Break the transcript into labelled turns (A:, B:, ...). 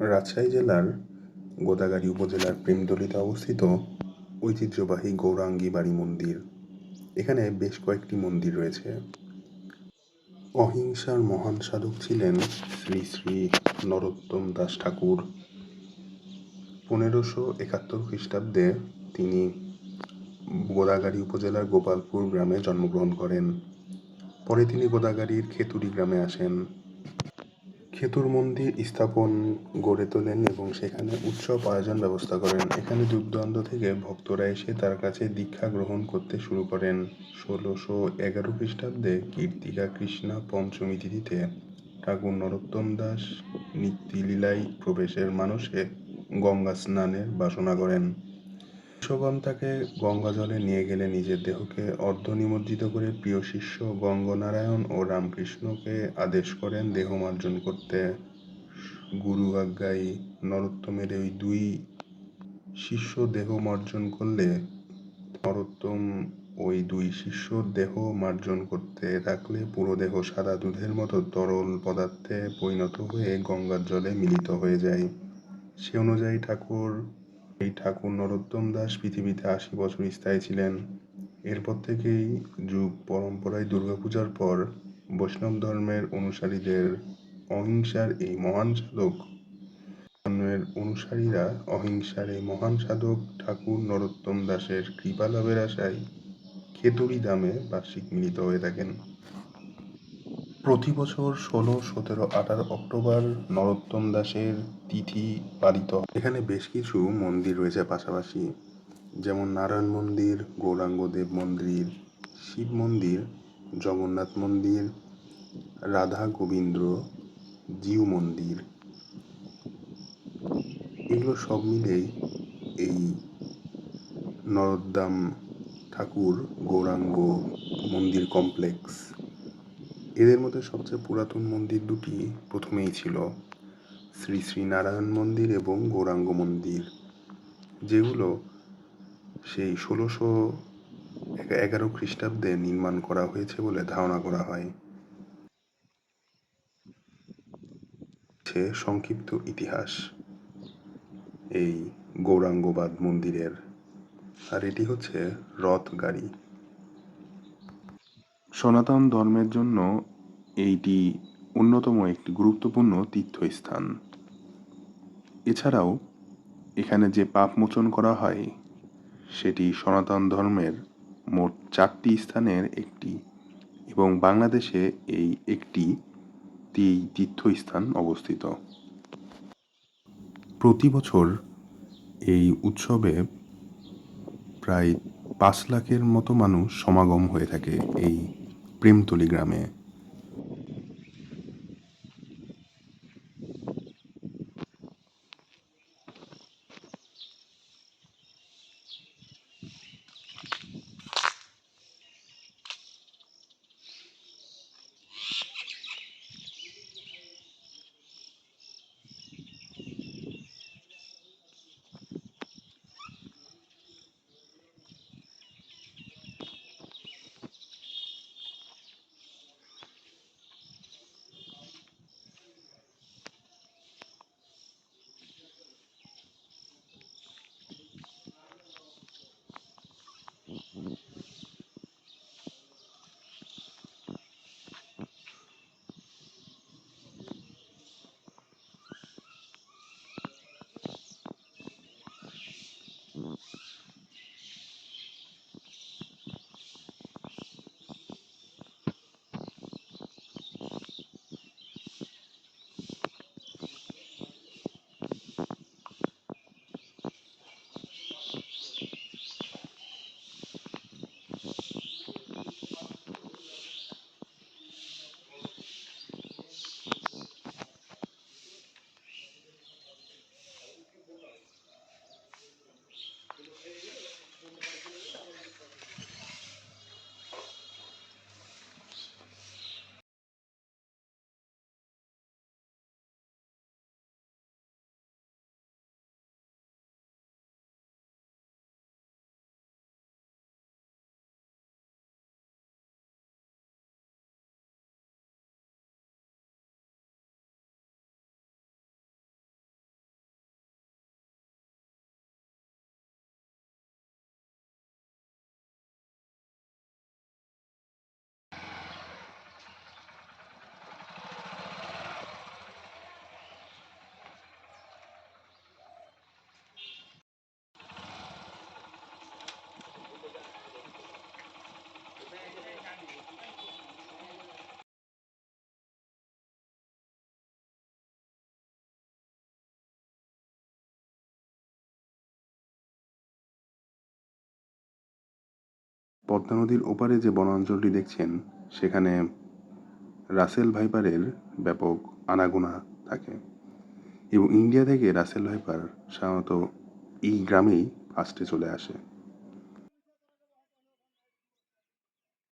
A: রাজশাহী জেলার গোদাগাড়ী উপজেলার প্রেমদলিতে অবস্থিত ঐতিহ্যবাহী গৌরাঙ্গী বাড়ি মন্দির। এখানে বেশ কয়েকটি মন্দির রয়েছে। অহিংসার মহান সাধক ছিলেন শ্রী শ্রী নরোত্তম দাস ঠাকুর। পনেরোশো একাত্তর খ্রিস্টাব্দে তিনি গোদাগাড়ী উপজেলার গোপালপুর গ্রামে জন্মগ্রহণ করেন। পরে তিনি গোদাগাড়ীর খেতুরি গ্রামে আসেন। খেতুর মন্দির স্থাপন গড়ে তোলেন এবং সেখানে উৎসব আয়োজন ব্যবস্থা করেন। এখানে দূরদূরান্ত থেকে ভক্তরা এসে তার কাছে দীক্ষা গ্রহণ করতে শুরু করেন। ষোলোশো এগারো খ্রিস্টাব্দে কীর্তিকা কৃষ্ণা পঞ্চমী তিথিতে ঠাকুর নরোত্তম দাস নিত্যলীলায় প্রবেশের মানুষে গঙ্গা স্নানের বাসনা করেন। শিষ্যগণ তাকে গঙ্গা জলে নিয়ে গেলে নিজের দেহকে অর্ধ নিমজ্জিত করে প্রিয় শিষ্য গঙ্গনারায়ণ ও রামকৃষ্ণকে আদেশ করেন দেহ মার্জন করতে। গুরু আজ্ঞায় নরোত্তমের ওই দুই শিষ্য দেহ মার্জন করলে নরোত্তম ওই দুই শিষ্য দেহ মার্জন করতে থাকলে পুরো দেহ সাদা দুধের মতো তরল পদার্থে পরিণত হয়ে গঙ্গার জলে মিলিত হয়ে যায়। সে অনুযায়ী ঠাকুর এই ঠাকুর নরোত্তম দাস পৃথিবীতে আশি বছর স্থায়ী ছিলেন। এরপর থেকেই যুগ পরম্পরায় দুর্গাপূজার পর বৈষ্ণব ধর্মের অনুসারীদের অহিংসার এই মহান সাধক ধর্মের অনুসারীরা অহিংসার এই মহান সাধক ঠাকুর নরোত্তম দাসের কৃপা লাভের আশায় খেতুরি দামে বার্ষিক মিলিত হয়ে থাকেন। প্রতি বছর ষোলো, সতেরো, আঠারো অক্টোবর নরোত্তম দাসের তিথি পালিত। এখানে বেশ কিছু মন্দির রয়েছে পাশাপাশি। যেমন নারায়ণ মন্দির, গৌরাঙ্গ দেব মন্দির, শিব মন্দির, জগন্নাথ মন্দির, রাধা গোবিন্দ, জিউ মন্দির। এগুলো সব মিলেই এই নরোদ্দাম ঠাকুর গৌরাঙ্গ মন্দির কমপ্লেক্স। এদের মধ্যে সবচেয়ে পুরাতন মন্দির দুটি প্রথমেই ছিল শ্রী শ্রী নারায়ণ মন্দির এবং গৌরাঙ্গ মন্দির, যেগুলো সেই ষোলোশো এগারো খ্রিস্টাব্দে নির্মাণ করা হয়েছে বলে ধারণা করা হয়। সংক্ষিপ্ত ইতিহাস, এই গৌরাঙ্গবাদ মন্দিরের। আর এটি হচ্ছে রথ গাড়ি সনাতন ধর্মের জন্য এইটি অন্যতম একটি গুরুত্বপূর্ণ তীর্থস্থান। এছাড়াও, এখানে যে পাপ মোচন করা হয়, সেটি সনাতন ধর্মের মোট চারটি স্থানের একটি এবং বাংলাদেশে এই একটি তীর্থস্থান অবস্থিত। প্রতি বছর এই উৎসবে প্রায় পাঁচ লাখের মতো মানুষ সমাগম হয়ে থাকে এই প্রেমতলি গ্রামে। পদ্মা নদীর ওপারে যে বনাঞ্চলটি দেখছেন, সেখানে রাসেল ভাইপারের ব্যাপক আনাগোনা থাকে। এবং ইন্ডিয়া থেকে রাসেল ভাইপার সাধারণত এই গ্রামেই ফার্স্টে চলে আসে।